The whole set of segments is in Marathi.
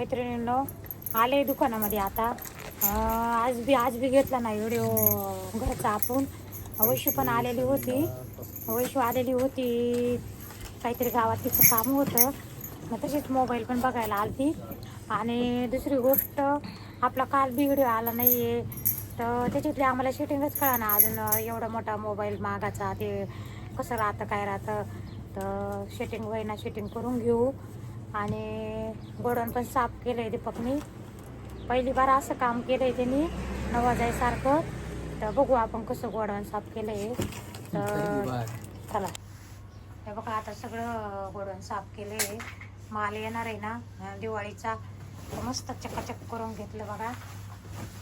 मैत्रिणींनो आले दुकानामध्ये आता. आज बी आज बी घेतला नाही व्हिडिओ घरचा आपण. वैशू पण आलेली होती. वैशू आलेली होती. काहीतरी गावात तिचं काम होतं. मग तशीच मोबाईल पण बघायला आलती. आणि दुसरी गोष्ट आपला काल बी व्हिडिओ आला नाही आहे तर त्याच्यातली आम्हाला शूटिंगच कळा ना अजून एवढा मोठा मोबाईल मागाचा ते कसं राहतं काय राहतं. तर शूटिंग होईना शूटिंग करून घेऊ. आणि गोडवण पण साफ केलं आहे दीपकनी. पहिली बार असं काम केलं आहे त्यांनी नवाजायसारखं तर बघू आपण कसं गोडवण साफ केलं आहे तर चला. हे बघा आता सगळं गोडवण साफ केलं आहे माल येणार आहे ना दिवाळीचा. मस्त चकाचक करून घेतलं बघा.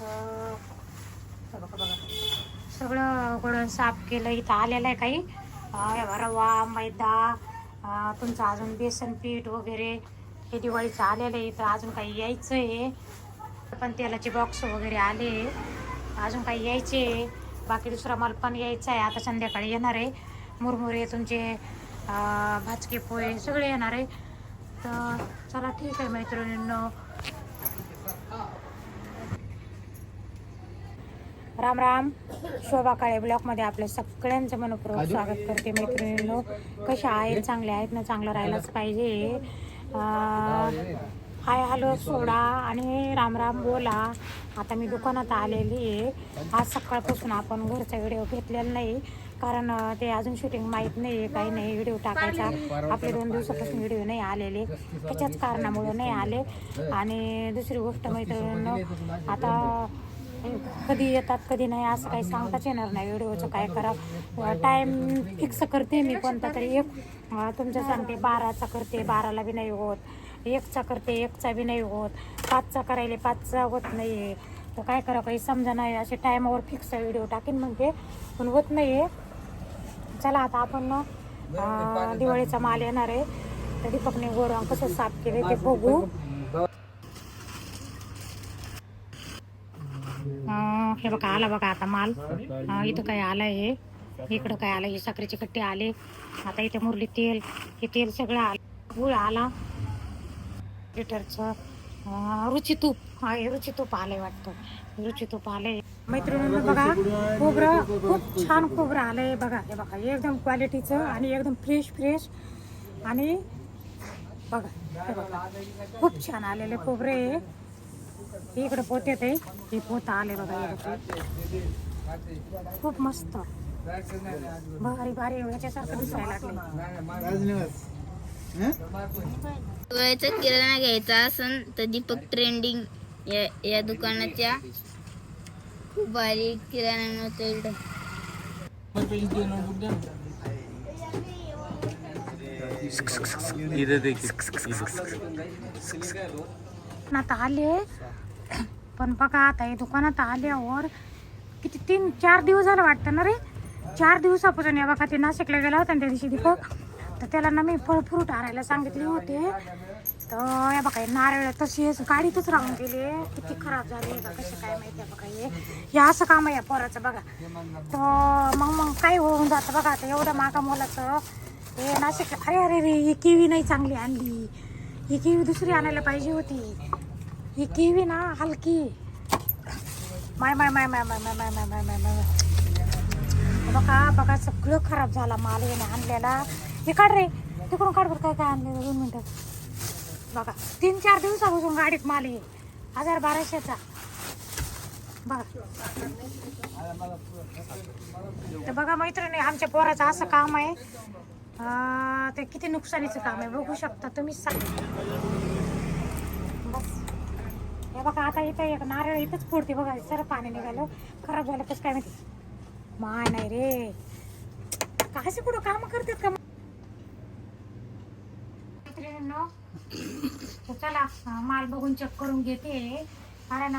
तर बघा बघा. सगळं गोडवण साफ केलं. इथं आलेलं आहे काही. रवा मैदा तुमचं अजून बेसन पीठ वगैरे हे दिवाळीचं आलेलं आहे तर अजून काही यायचं आहे पण तेलाचे बॉक्स वगैरे आले अजून काही यायचे आहे. बाकी दुसरा माल पण यायचा आहे. आता संध्याकाळी येणार आहे. मुरमुरे तुमचे भाजके पोहे सगळे येणार आहे. तर चला ठीक आहे मैत्रिणींनो. राम राम. शोभा काळे ब्लॉकमध्ये आपल्या सगळ्यांचं मनपूर्वक स्वागत करते मैत्रिणींनो. कशा आहेत? चांगल्या आहेत ना? चांगलं राहायलाच पाहिजे. हाय हॅलो सोडा. आणि राम राम बोला. आता मी दुकानात आलेली आहे. आज सकाळपासून आपण घरचा व्हिडिओ घेतलेला नाही. कारण ते अजून शूटिंग माहीत नाही आहे काही नाही. व्हिडिओ टाकायचा. आपले दोन दिवसापासून व्हिडिओ नाही आलेले. त्याच्याच कारणामुळे नाही आले. आणि दुसरी गोष्ट मैत्रिणींनो आता कधी येतात कधी नाही असं काही सांगताच येणार नाही. व्हिडिओचं काय करा टाईम फिक्स करते मी कोणता तरी एक. तुमच्या तुमचं सांगते बाराचा करते बाराला बी नाही होत. एकचा करते एकचा बी नाही होत. पाचचा करायला पाचचा होत नाही आहे तर काय करा काही समजा नाही. असे टायमावर फिक्स व्हिडिओ टाकेन म्हणते पण होत नाही आहे चला आता आपण दिवाळीचा माल येणार आहे. तर दीपकने गोरवां कसं साफ केले ते बघू. हे बघा आला बघा आता माल. इथं काय आलं आहे. इकडं काय आलं हे साखरेचे कट्टे आले. आता इथे मुरली तेल. हे तेल सगळं आलं. गुळ आला. लिटरचं. रुची तूप. हा हे रुची तूप आलंय वाटतं. रुची तूप आलंय. मैत्रिणींना बघा खोबरं खूप छान खोबरं आलंय. बघा हे बघा एकदम क्वालिटीचं आणि एकदम फ्रेश फ्रेश आणि बघा हे बघा. खूप छान आलेले खोबरे. इकडे पोते ते हे पोत आले बघा हे. खूप मस्त. भारी भारी. याच्यासारखं दिसायला लागले. दिवाळीचा किराणा घ्यायचा असन तर दीपक ट्रेंडिंग या या दुकानाच्या. खूप भारी किराणा मिळतो इकडं. दुकानात आले. पण बघा आता हे दुकानात आल्यावर किती तीन चार दिवस झालं वाटतं ना रे? चार दिवसापासून या बघा ते नाशिकला गेला होता ना त्या दिवशी दीपक. तर त्याला ना मी फळ फ्रूट आणायला सांगितले होते. तर या बघा नारळ तसेच गाडीतच राहून गेले. किती खराब झाले का कसे काय माहिती आहे बघा हे. हे असं काम आहे या पोराचं बघा. तर मग मग काय होऊन जातं बघा आता एवढं मागा मोलाचं. हे नाशिक अरे अरे रे ही किवी नाही चांगली आणली. ही किवी दुसरी आणायला पाहिजे होती. ही किवी ना हलकी. माय माय माय माय माय माय माय माय माय माय. माय बघा बघा सगळं खराब झाला माल येणे आणलेला. हे काढ रे. तिकडून काढ बरं काय काय आणलेलं? दोन मिनटं. बघा तीन चार दिवसापासून गाडीत माल आहे हजार बाराशेचा. बघा. तर बघा मैत्रिणी आमच्या पोराचं असं काम आहे. ते किती नुकसानीचं काम आहे. बघू शकता तुम्ही सांग हे बघा आता इथं एक नारळ इथंच फोडते बघा. सर पाणी निघालं. खराब झालं कसं काय माहिती? माय नाही रे. काय कुठं काम करतात का मैत्रिणींनो, चला माल बघून चेक करून घेते. कारण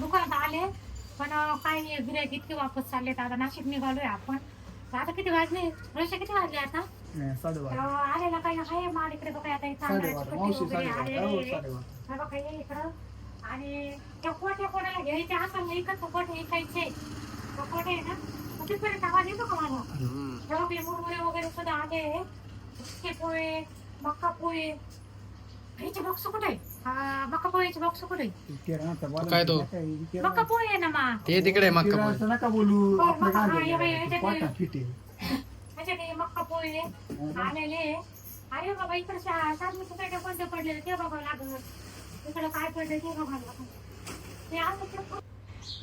दुकानात आले पण काही गिरायक इतके वापस चालले आता नाशिक निघालोय आपण. आता किती वाजले? रशा किती वाजले आता? आलेला काही आहे माल इकडे बघा आता इथं आहे. हे बघा इकडं. आणि त्या कोठे कोणाला घ्यायचे असं ना इकडचं कोठे ऐकायचे खायचे. कोठे आहे ना? कुठेपर्यंत आवाज येतो का मला जवळ मुरमुरे वगैरे सुद्धा आले. इतके पोहे मक्का पोहे. ह्याचे बॉक्स कुठे? हा मक्का पोहेचे बॉक्स कुठे? काय तो? मक्का पोहे आहे ना मा? ते तिकडे हो, मक्का पोहे. नका बोलू. मक्का पोहे आलेले अरे बाबा इकडच्या सात सोसायट्या पडलेले ते बघावं लागलं. इकडे काय पडलं ते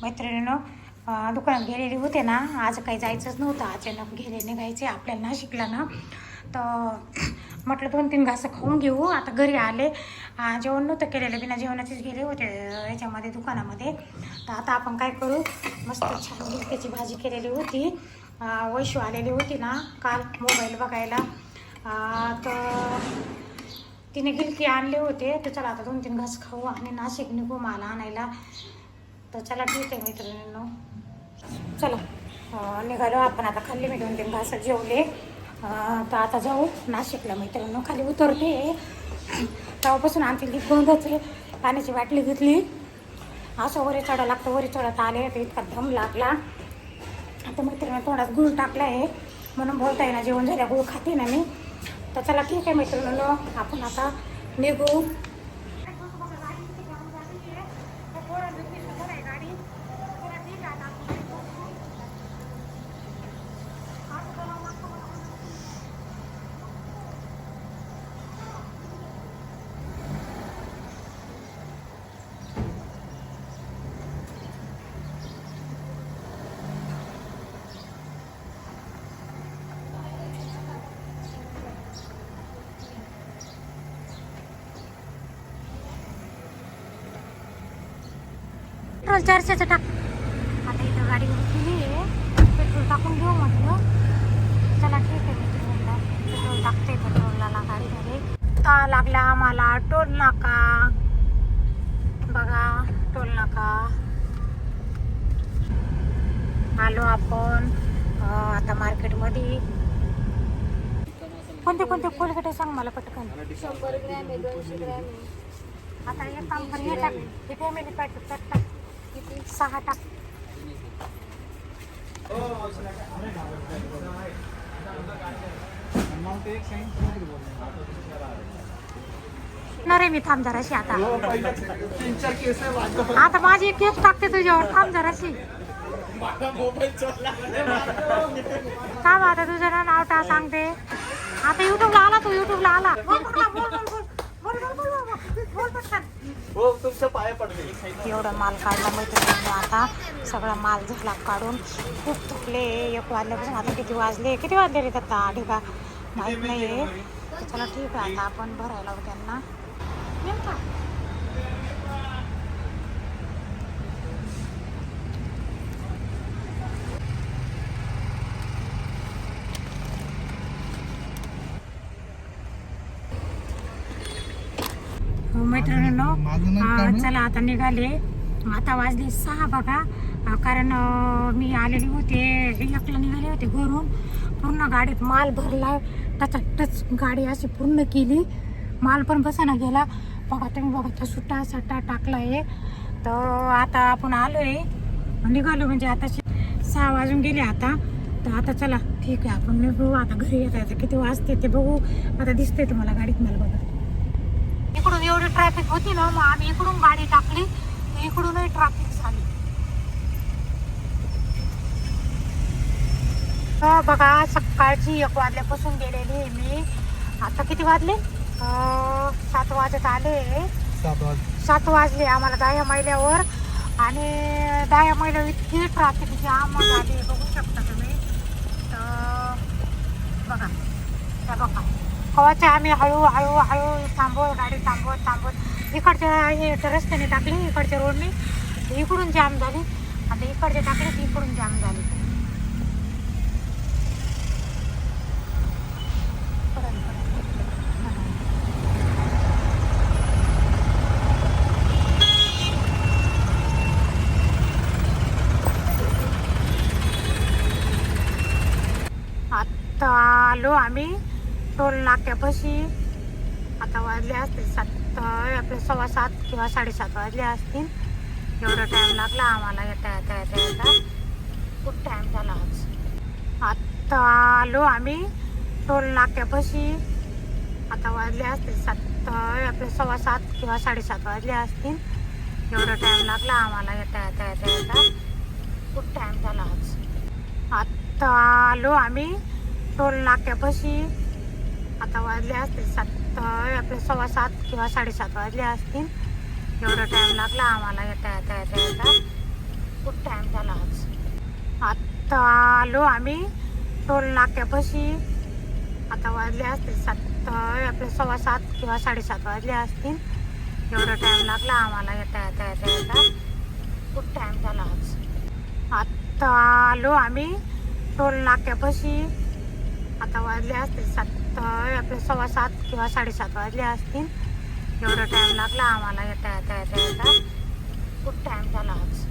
मैत्रिणीनं दुकानात गेलेले होते ना आज काही जायचंच नव्हतं. अचानक गेले निघायचे आपल्याला नाशिकला ना. तर म्हटलं दोन तीन घासं खाऊन घेऊ. आता घरी आले. जेवण नव्हतं केलेलं बिना जेवणाचेच गेले होते याच्यामध्ये दुकानामध्ये. तर आता आपण काय करू? मस्त छान गिलक्याची भाजी केलेली होती. वैशू आलेली होती ना काल मोबाईल बघायला. तर तिने गिलकी आणले होते तर चला आता दोन तीन घास खाऊ आणि नाशिक निघू मला आणायला. तर चला ठीक आहे मैत्रिणींनो चला निघालो आपण आता खाल्ली मी दोन तीन घास जेवले. तर आता जाऊ नाशिकला मैत्रिणींनो खाली उतरते. तेव्हापासून आमची ती गोंधच आहे. पाण्याची बाटली घेतली. असं वरी चढा लागतं वरी चढत आले तर इतका दम लागला. आता मैत्रिणी तोंडात गुळ टाकला आहे. म्हणून बोलता येईना जेवण झाल्या गुळ खाते ना मी. तर चला ठीक आहे मैत्रिणींनो आपण आता निघू. पेट्रोल चारशेचं टाक. आता इथं गाडी केली आहे. पेट्रोल टाकून घेऊ म्हटलं. चला ठीक आहे मित्रांनो पेट्रोल टाकते पेट्रोलला गाडीमध्ये ता लागला आम्हाला टोल नाका. बघा टोल नाका. आलो आपण आता मार्केटमध्ये. कोणते कोणते कोलगेट सांग मला पटकन. शंभर ग्रॅम आहे दोनशे ग्रॅम आहे. आता एक काम हे टाक. हे फॅमिली पॅक टाक किती? सहा टाक. नरे मी थांब जराशी आता. आता माझी एक केस टाकते तुझ्यावर. थांब जराशी. थांब आता तुझं ना नाव टा सांगते. आता युट्यूबला आला तू युट्यूबला आला. बोल बोल बोल. बोल बोल बोल. हो तुमच्या पाया पडते एवढा माल काढला मैत्रिणींनी आता. सगळा माल झाला काढून. खूप थकले. एक वाजल्यापासून आता किती वाजले? किती वाजले रे आता का? माहीत नाही आहे चला ठीक आहे. आता आपण भरायला त्यांना. का? हो, मैत्रिणींनो माझं नाव अं, काय ना? चला आता निघाले. आता वाजले सहा बघा. कारण मी आलेली होते. एकला निघाले होते घरून. पूर्ण गाडीत माल भरला. टच गाडी अशी पूर्ण केली. माल पण बसाना गेला. बघा तुम्ही बघा तो सुट्टा सट्टा टाकला आहे. तर आता आपण आलोय. निघालो म्हणजे आता सहा वाजून गेले आता. तर आता चला ठीक आहे आपण निघू. आता घरी येता येतं किती वाजते ते बघू. आता दिसते तुम्हाला गाडीत मला बघा. एवढी ट्रॅफिक होती ना मग आम्ही इकडून गाडी टाकली इकडूनही ट्रॅफिक झाली. हो बघा सकाळची एक वाजल्यापासून गेलेली आहे मी. आता किती वाजले? सात वाजत आले. सात वाज सात वाजले आम्हाला दहा मैल्यावर. आणि दहा मैल्यावर इतकी ट्रॅफिक जाम झाली बघू शकता तुम्ही. तर बघा. त्या बघा. कवाचे आम्ही हळू हळू हळू थांबवत गाडी थांबवत थांबवत. इकडच्या रस्त्याने टाकली इकडच्या रोडने इकडून जाम झाली. आता इकडचे टाकले तर इकडून जाम झाली. आता आलो आम्ही. टोल नाक्यापाशी आता वाजले असतील सात आपले सव्वा सात किंवा साडेसात वाजले असतील. एवढा टाईम लागला आम्हाला येता येता येता येता. खूप टाईम झाला आज. आत्ता आलो आम्ही टोल नाक्यापाशी आता वाजले असतील सात आपले सव्वा सात किंवा साडेसात वाजले असतील. एवढा टाईम लागला आम्हाला येता येता येता येता. खूप टाईम झाला आज. आत्ता आलो आम्ही टोल नाक्यापाशी आता वाजले असतील सात आपले सव्वा सात किंवा साडेसात वाजले असतील. एवढा टाईम लागला आम्हाला येता येता येता येता. खूप टाईम झाला आज. आत्ता आलो आम्ही टोल नाक्यापाशी. आता वाजले असतील सात आपले सव्वा सात किंवा साडेसात वाजले असतील. एवढा टाईम लागला आम्हाला येता येता येता येता. खूप टाईम झाला आज. आत्ता आलो आम्ही टोल नाक्यापाशी. आता वाजले असतील सात आपले सव्वा सात किंवा साडेसात वाजले असतील. एवढा टाईम लागला आम्हाला येता येता येता येता. खूप टाईम झाला आज.